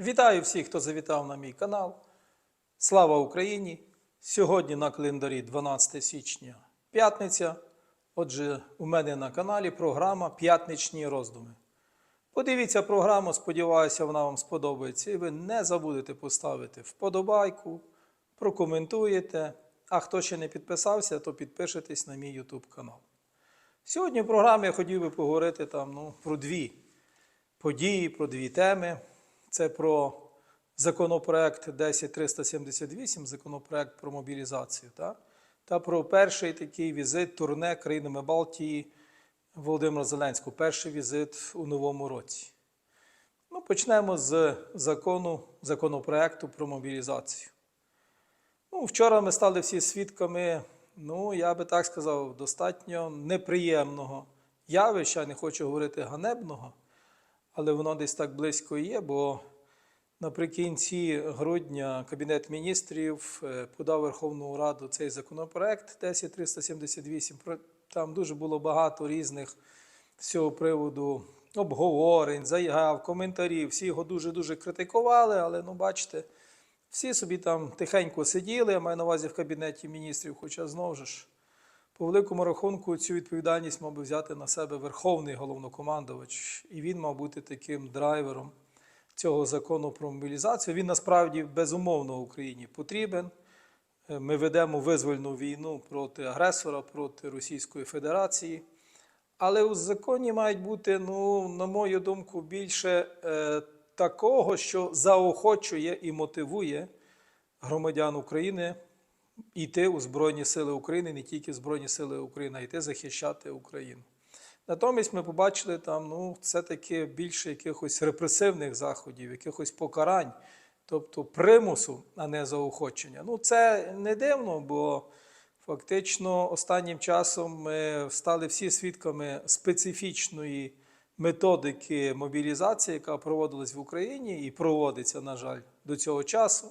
Вітаю всіх, хто завітав на мій канал. Слава Україні! Сьогодні на календарі 12 січня п'ятниця. Отже, у мене на каналі програма П'ятничні роздуми. Подивіться програму, сподіваюся, вона вам сподобається. І ви не забудете поставити вподобайку, прокоментуєте. А хто ще не підписався, то підпишитесь на мій YouTube канал. Сьогодні в програмі я хотів би поговорити там, ну, про дві події, про дві теми. Це про законопроект 10378, законопроект про мобілізацію, та, та про перший такий візит турне країнами Балтії Володимира Зеленського, перший візит у новому році. Ну, почнемо з закону, законопроекту про мобілізацію. Ну, вчора ми стали всі свідками, ну, я би так сказав, достатньо неприємного явища, не хочу говорити ганебного, але воно десь так близько є, бо наприкінці грудня Кабінет міністрів е, подав Верховну Раду цей законопроект 10378. Про- Там дуже було багато різних з цього приводу обговорень, заяв, коментарів. Всі його дуже-дуже критикували, але ну, бачите, всі собі там тихенько сиділи, я маю на увазі в Кабінеті міністрів, хоча знову ж. По великому рахунку цю відповідальність мав би взяти на себе верховний головнокомандувач, і він мав бути таким драйвером цього закону про мобілізацію. Він насправді безумовно Україні потрібен. Е, Ми ведемо визвольну війну проти агресора, проти Російської Федерації. Але у законі мають бути, ну, на мою думку, більше е, такого, що заохочує і мотивує громадян України йти у Збройні Сили України, не тільки Збройні Сили України, а йти захищати Україну. Натомість ми побачили там ну, все-таки більше якихось репресивних заходів, якихось покарань, тобто примусу, а не заохочення. Ну, це не дивно, бо фактично останнім часом ми стали всі свідками специфічної методики мобілізації, яка проводилась в Україні і проводиться, на жаль, до цього часу.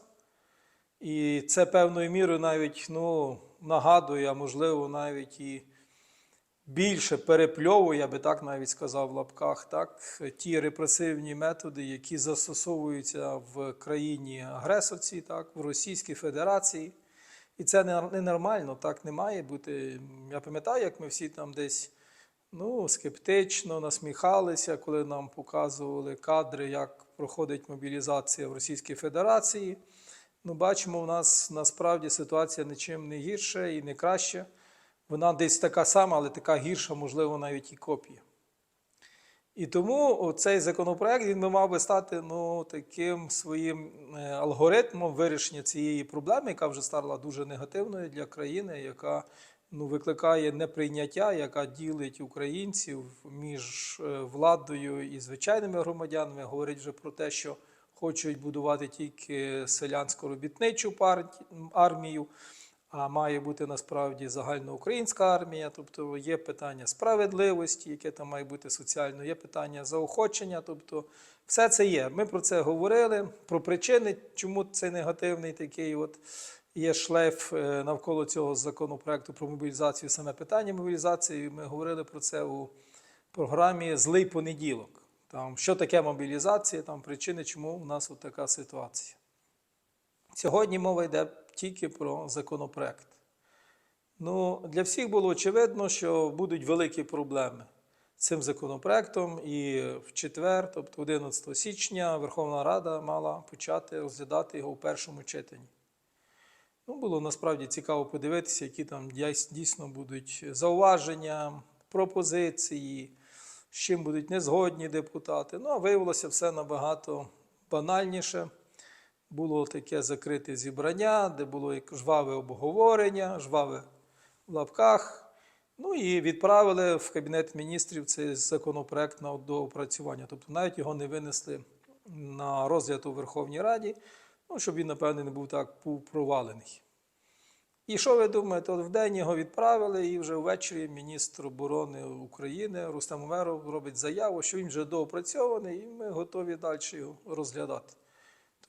І це певною мірою навіть ну, нагадує, а можливо, навіть і більше перепльовує, я би так навіть сказав в лапках, так, ті репресивні методи, які застосовуються в країні агресорці, так, в Російській Федерації. І це не- ненормально, так не має бути. Я пам'ятаю, як ми всі там десь ну, скептично насміхалися, коли нам показували кадри, як проходить мобілізація в Російській Федерації. Ну, бачимо, у нас насправді ситуація нічим не гірша і не краща. Вона десь така сама, але така гірша, можливо, навіть і копія. І тому цей законопроект він би мав би стати ну, таким своїм е, алгоритмом вирішення цієї проблеми, яка вже стала дуже негативною для країни, яка ну, викликає неприйняття, яка ділить українців між е, владою і звичайними громадянами. Говорить вже про те, що хочуть будувати тільки селянсько-робітничу армію, а має бути насправді загальноукраїнська армія. Тобто є питання справедливості, яке там має бути соціально, є питання заохочення. Тобто все це є. Ми про це говорили, про причини, чому це негативний такий от є шлейф е, навколо цього законопроекту про мобілізацію, саме питання мобілізації. Ми говорили про це у програмі Злий понеділок. Там, що таке мобілізація, там причини, чому у нас от така ситуація. Сьогодні мова йде тільки про законопроект. Ну, для всіх було очевидно, що будуть великі проблеми з цим законопроектом, і в четвер, тобто 11 січня, Верховна Рада мала почати розглядати його у першому читанні. Ну, було насправді цікаво подивитися, які там дійсно будуть зауваження, пропозиції, з чим будуть незгодні депутати. Ну, а виявилося все набагато банальніше. Було таке закрите зібрання, де було жваве обговорення, жваве в лапках. Ну і відправили в Кабінет міністрів цей законопроект на доопрацювання. Тобто навіть його не винесли на розгляд у Верховній Раді, ну, щоб він, напевне, не був так провалений. І що ви думаєте? От вдень його відправили, і вже ввечері міністр оборони України Рустем Умеров робить заяву, що він вже доопрацьований, і ми готові далі його розглядати.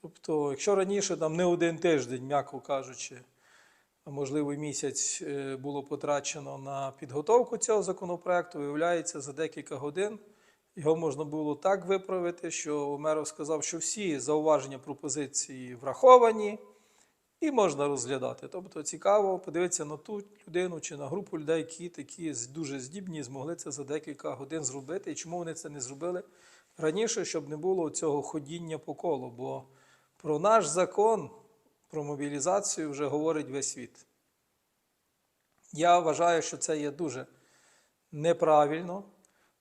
Тобто, якщо раніше там не один тиждень, м'яко кажучи, а можливо місяць е, було потрачено на підготовку цього законопроекту, виявляється, за декілька годин Його можна було так виправити, що Умеров сказав, що всі зауваження пропозиції враховані і можна розглядати. Тобто цікаво подивитися на ту людину чи на групу людей, які такі дуже здібні, змогли це за декілька годин зробити. І чому вони це не зробили раніше, щоб не було цього ходіння по колу. Бо про наш закон про мобілізацію вже говорить весь світ. Я вважаю, що це є дуже неправильно,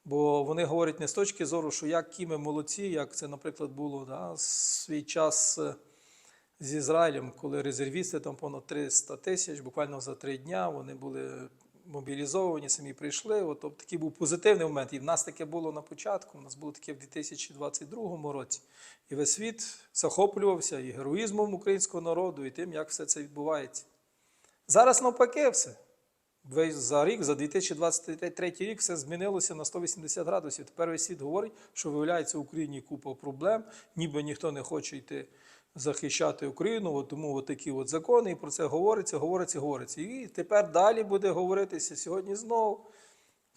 бо вони говорять не з точки зору, що які ми молодці, як це, наприклад, було да, свій час е, з Ізраїлем, коли резервісти там понад 300 тисяч, буквально за три дня вони були мобілізовані, самі прийшли. От, тобто такий був позитивний момент. І в нас таке було на початку, у нас було таке в 2022 році. І весь світ захоплювався і героїзмом українського народу, і тим, як все це відбувається. Зараз навпаки все. Весь За рік, за 2023 рік, все змінилося на 180 градусів. Тепер весь світ говорить, що виявляється в Україні купа проблем, ніби ніхто не хоче йти захищати Україну, от тому от такі от закони, і про це говориться, говориться, говориться. І тепер далі буде говоритися сьогодні знову.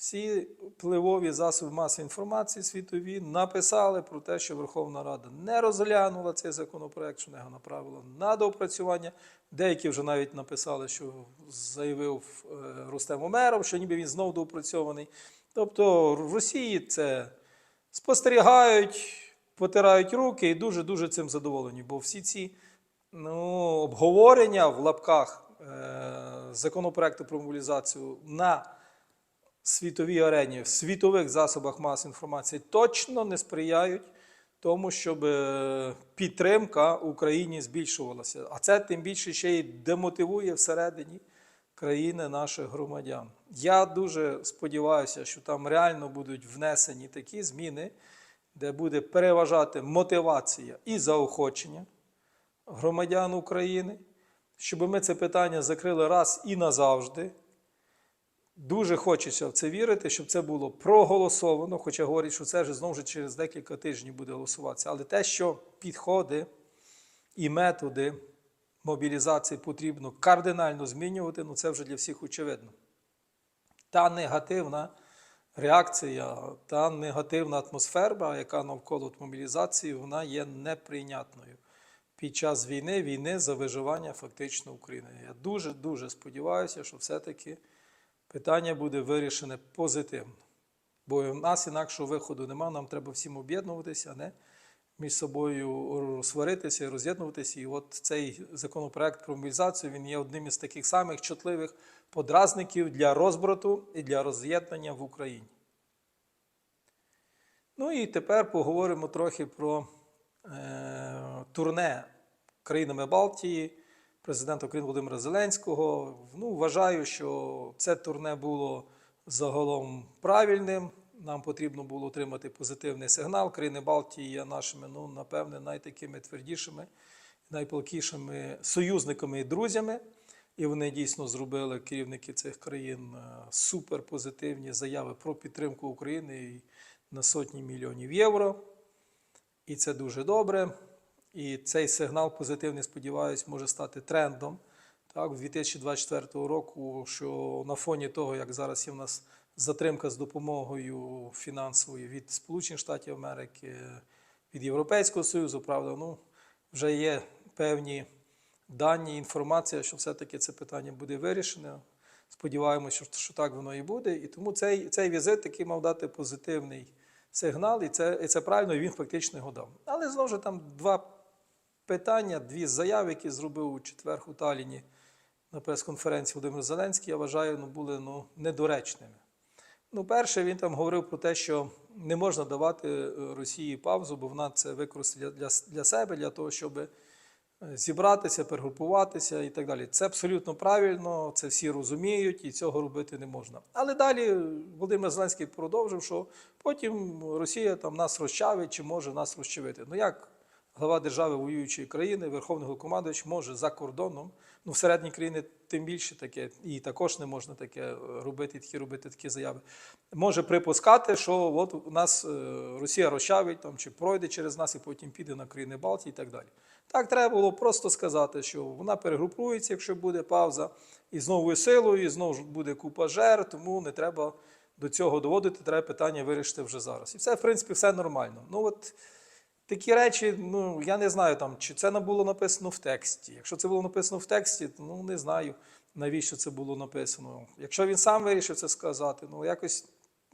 Всі впливові засоби масової інформації світові написали про те, що Верховна Рада не розглянула цей законопроект, що не його направила на доопрацювання. Деякі вже навіть написали, що заявив е, Рустем Умеров, що ніби він знов доопрацьований. Тобто в Росії це спостерігають, потирають руки і дуже-дуже цим задоволені. Бо всі ці ну, обговорення в лапках е, законопроекту про мобілізацію на світовій арені, в світових засобах масової інформації точно не сприяють тому, щоб е, підтримка Україні збільшувалася. А це тим більше ще й демотивує всередині країни наших громадян. Я дуже сподіваюся, що там реально будуть внесені такі зміни, де буде переважати мотивація і заохочення громадян України, щоб ми це питання закрили раз і назавжди. Дуже хочеться в це вірити, щоб це було проголосовано, хоча говорять, що це вже знову ж через декілька тижнів буде голосуватися. Але те, що підходи і методи мобілізації потрібно кардинально змінювати, ну це вже для всіх очевидно. Та негативна реакція, та негативна атмосфера, яка навколо мобілізації, вона є неприйнятною під час війни, війни за виживання фактично України. Я дуже-дуже сподіваюся, що все-таки питання буде вирішене позитивно. Бо в нас інакшого виходу немає, нам треба всім об'єднуватися, а не між собою сваритися роз'єднуватися. І от цей законопроект про мобілізацію він є одним із таких самих чутливих подразників для розбрату і для роз'єднання в Україні. Ну і тепер поговоримо трохи про е, турне країнами Балтії президента України Володимира Зеленського. Ну, вважаю, що це турне було загалом правильним. Нам потрібно було отримати позитивний сигнал. Країни Балтії є нашими, ну, напевне, найтакими твердішими, найпалкішими союзниками і друзями. І вони дійсно зробили керівники цих країн е, суперпозитивні заяви про підтримку України на сотні мільйонів євро. І це дуже добре. І цей сигнал позитивний, сподіваюся, може стати трендом так, 2024 року, що на фоні того, як зараз є в нас затримка з допомогою фінансовою від Сполучених Штатів Америки, від Європейського Союзу, правда, ну, вже є певні дані, інформація, що все-таки це питання буде вирішене. Сподіваємося, що, що так воно і буде. І тому цей, цей візит такий мав дати позитивний сигнал, і це, і це правильно, і він фактично його дав. Але знову ж там два питання, дві заяви, які зробив у четвер у Таліні на прес-конференції Володимир Зеленський, я вважаю, ну, були ну, недоречними. Ну, перше, він там говорив про те, що не можна давати е, Росії паузу, бо вона це використає для, для себе, для того, щоб е, зібратися, перегрупуватися і так далі. Це абсолютно правильно, це всі розуміють, і цього робити не можна. Але далі Володимир Зеленський продовжив, що потім Росія там нас розчавить чи може нас розчавити. Ну як глава держави воюючої країни, Верховний Головнокомандувач може за кордоном, ну всередині країни тим більше таке, і також не можна таке робити, такі робити такі заяви. Може припускати, що от у нас е, Росія розчавить там, чи пройде через нас і потім піде на країни Балтії і так далі. Так треба було просто сказати, що вона перегрупується, якщо буде пауза, і з новою силою, і знову буде купа жертв, тому не треба до цього доводити, треба питання вирішити вже зараз. І все, в принципі, все нормально. Ну от такі речі, ну я не знаю там, чи це було написано в тексті. Якщо це було написано в тексті, то ну не знаю, навіщо це було написано. Якщо він сам вирішив це сказати, ну якось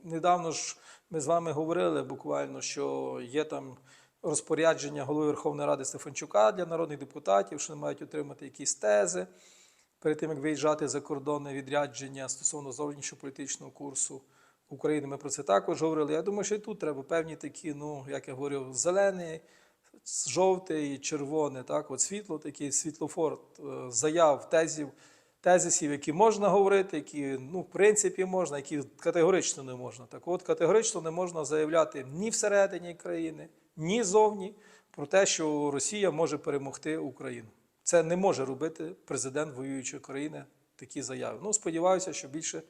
недавно ж ми з вами говорили буквально, що є там розпорядження голови Верховної Ради Стефанчука для народних депутатів, що вони мають отримати якісь тези перед тим, як виїжджати за кордонне відрядження стосовно зовнішньополітичного курсу України. Ми про це також говорили. Я думаю, що і тут треба певні такі, ну, як я говорив, зелений, жовтий і червоний, так, от світло, такий світлофор е, заяв, тезів, тезисів, які можна говорити, які, ну, в принципі, можна, які категорично не можна. Так от, категорично не можна заявляти ні всередині країни, ні зовні про те, що Росія може перемогти Україну. Це не може робити президент воюючої країни такі заяви. Ну, сподіваюся, що більше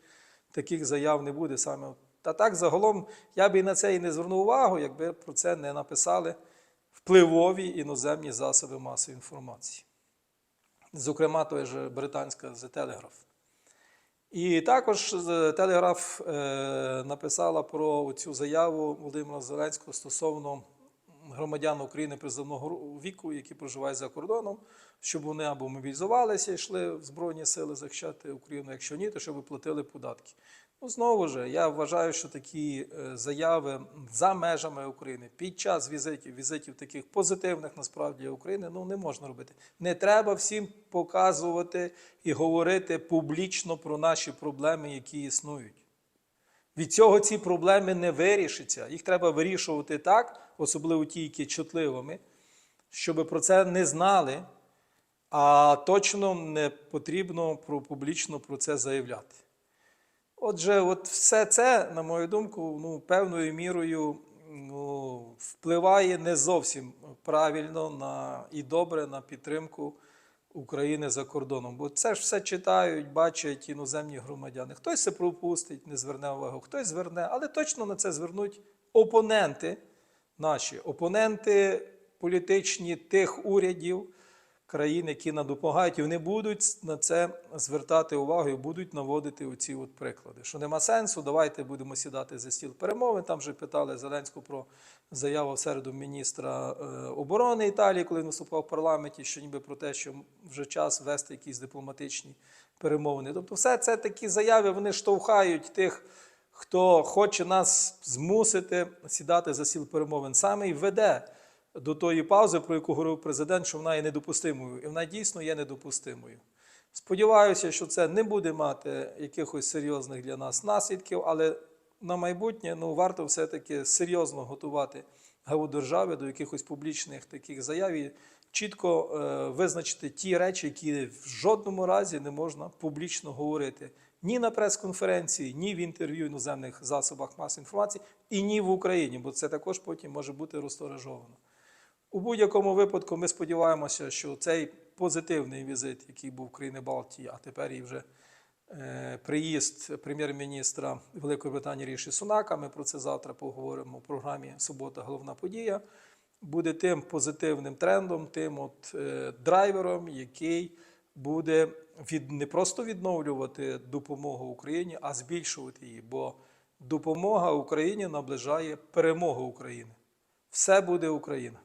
таких заяв не буде саме. Та так, загалом, я би на це і не звернув увагу, якби про це не написали впливові іноземні засоби масової інформації. Зокрема, той же британська The Telegraph. І також Телеграф написала про цю заяву Володимира Зеленського стосовно громадян України призовного віку, які проживають за кордоном, щоб вони або мобілізувалися йшли в Збройні сили захищати Україну, якщо ні, то щоб платили податки. Ну, знову ж, я вважаю, що такі е, заяви за межами України під час візитів, візитів таких позитивних насправді України, ну не можна робити. Не треба всім показувати і говорити публічно про наші проблеми, які існують. Від цього ці проблеми не вирішаться. Їх треба вирішувати так, особливо ті, які чутливими, щоб про це не знали, а точно не потрібно про, публічно про це заявляти. Отже, от все це, на мою думку, ну, певною мірою ну, впливає не зовсім правильно на, і добре на підтримку України за кордоном. Бо це ж все читають, бачать іноземні громадяни. Хтось це пропустить, не зверне увагу, хтось зверне, але точно на це звернуть опоненти наші, опоненти політичні тих урядів країн, які нам допомагають, і вони будуть на це звертати увагу і будуть наводити оці от приклади. Що нема сенсу, давайте будемо сідати за стіл перемовин. Там вже питали Зеленського про заяву в середу міністра е, оборони Італії, коли він виступав в парламенті, що ніби про те, що вже час вести якісь дипломатичні перемовини. Тобто, все це такі заяви, вони штовхають тих. Хто хоче нас змусити сідати за стіл перемовин, саме і веде до тої паузи, про яку говорив президент, що вона є недопустимою, і вона дійсно є недопустимою. Сподіваюся, що це не буде мати якихось серйозних для нас наслідків, але на майбутнє ну, варто все-таки серйозно готувати главу держави до якихось публічних таких заяв і чітко е, визначити ті речі, які в жодному разі не можна публічно говорити ні на прес-конференції, ні в інтерв'ю іноземних засобах масової інформації, і ні в Україні, бо це також потім може бути розторожовано. У будь-якому випадку ми сподіваємося, що цей позитивний візит, який був в країни Балтії, а тепер і вже е, приїзд прем'єр-міністра Великої Британії Ріші Сунака, ми про це завтра поговоримо в програмі Субота головна подія, буде тим позитивним трендом, тим от е, драйвером, який буде від, не просто відновлювати допомогу Україні, а збільшувати її. Бо допомога Україні наближає перемогу України. Все буде Україна.